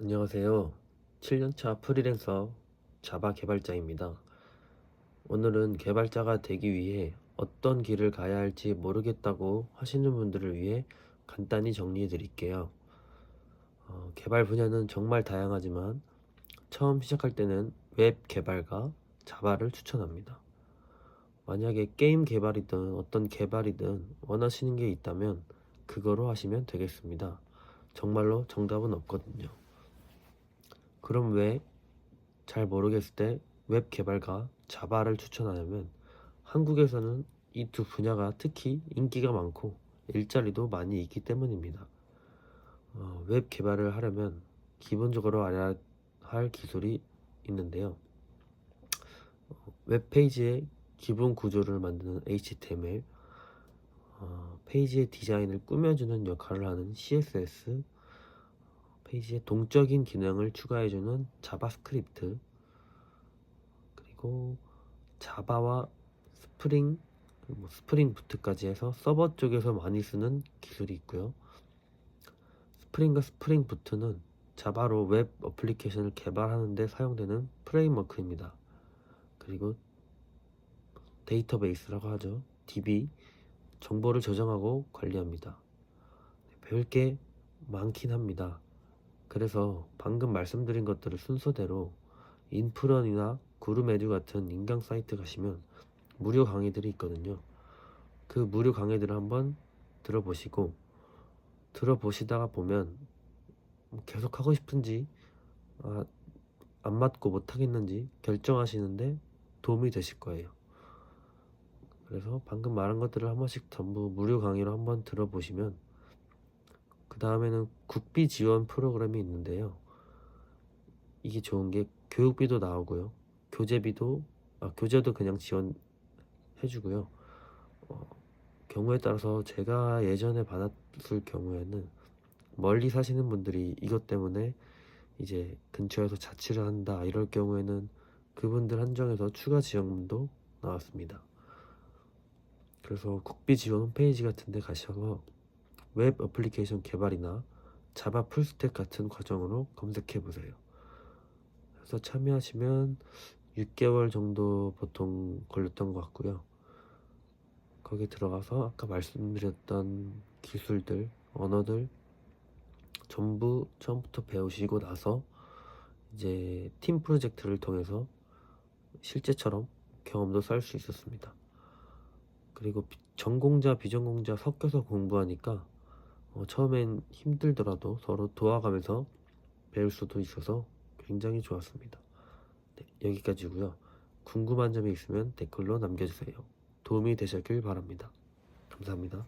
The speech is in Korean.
안녕하세요. 7년차 프리랜서 자바 개발자입니다. 오늘은 개발자가 되기 위해 어떤 길을 가야 할지 모르겠다고 하시는 분들을 위해 간단히 정리해 드릴게요. 어, 개발 분야는 정말 다양하지만 처음 시작할 때는 웹 개발과 자바를 추천합니다. 만약에 게임 개발이든 어떤 개발이든 원하시는 게 있다면 그거로 하시면 되겠습니다. 정말로 정답은 없거든요. 그럼 왜 잘 모르겠을 때 웹 개발과 자바를 추천하냐면 한국에서는 이 두 분야가 특히 인기가 많고 일자리도 많이 있기 때문입니다. 어, 웹 개발을 하려면 기본적으로 알아야 할 기술이 있는데요. 어, 웹 페이지의 기본 구조를 만드는 HTML, 어, 페이지의 디자인을 꾸며주는 역할을 하는 CSS, 페이지에 동적인 기능을 추가해주는 자바스크립트 그리고 자바와 스프링 뭐 스프링 부트까지 해서 서버 쪽에서 많이 쓰는 기술이 있고요. 스프링과 스프링 부트는 자바로 웹 어플리케이션을 개발하는 데 사용되는 프레임워크입니다. 그리고 데이터베이스라고 하죠. DB 정보를 저장하고 관리합니다. 배울 게 많긴 합니다. 그래서 방금 말씀드린 것들을 순서대로 인프런이나 구름에듀 같은 인강 사이트 가시면 무료 강의들이 있거든요. 그 무료 강의들을 한번 들어보시고 들어보시다가 보면 계속 하고 싶은지 아, 안 맞고 못 하겠는지 결정하시는데 도움이 되실 거예요. 그래서 방금 말한 것들을 한 번씩 전부 무료 강의로 한번 들어보시면 그 다음에는 국비 지원 프로그램이 있는데요. 이게 좋은 게 교육비도 나오고요. 교재비도, 아, 교재도 그냥 지원해주고요. 어, 경우에 따라서 제가 예전에 받았을 경우에는 멀리 사시는 분들이 이것 때문에 이제 근처에서 자취를 한다 이럴 경우에는 그분들 한정해서 추가 지원도 나왔습니다. 그래서 국비 지원 홈페이지 같은 데 가셔서 웹 어플리케이션 개발이나 자바 풀스택 같은 과정으로 검색해 보세요. 그래서 참여하시면 6개월 정도 보통 걸렸던 것 같고요. 거기 들어가서 아까 말씀드렸던 기술들, 언어들 전부 처음부터 배우시고 나서 이제 팀 프로젝트를 통해서 실제처럼 경험도 쌓을 수 있었습니다. 그리고 비- 전공자, 비전공자 섞여서 공부하니까 어, 처음엔 힘들더라도 서로 도와가면서 배울 수도 있어서 굉장히 좋았습니다. 네, 여기까지고요. 궁금한 점이 있으면 댓글로 남겨주세요. 도움이 되셨길 바랍니다. 감사합니다.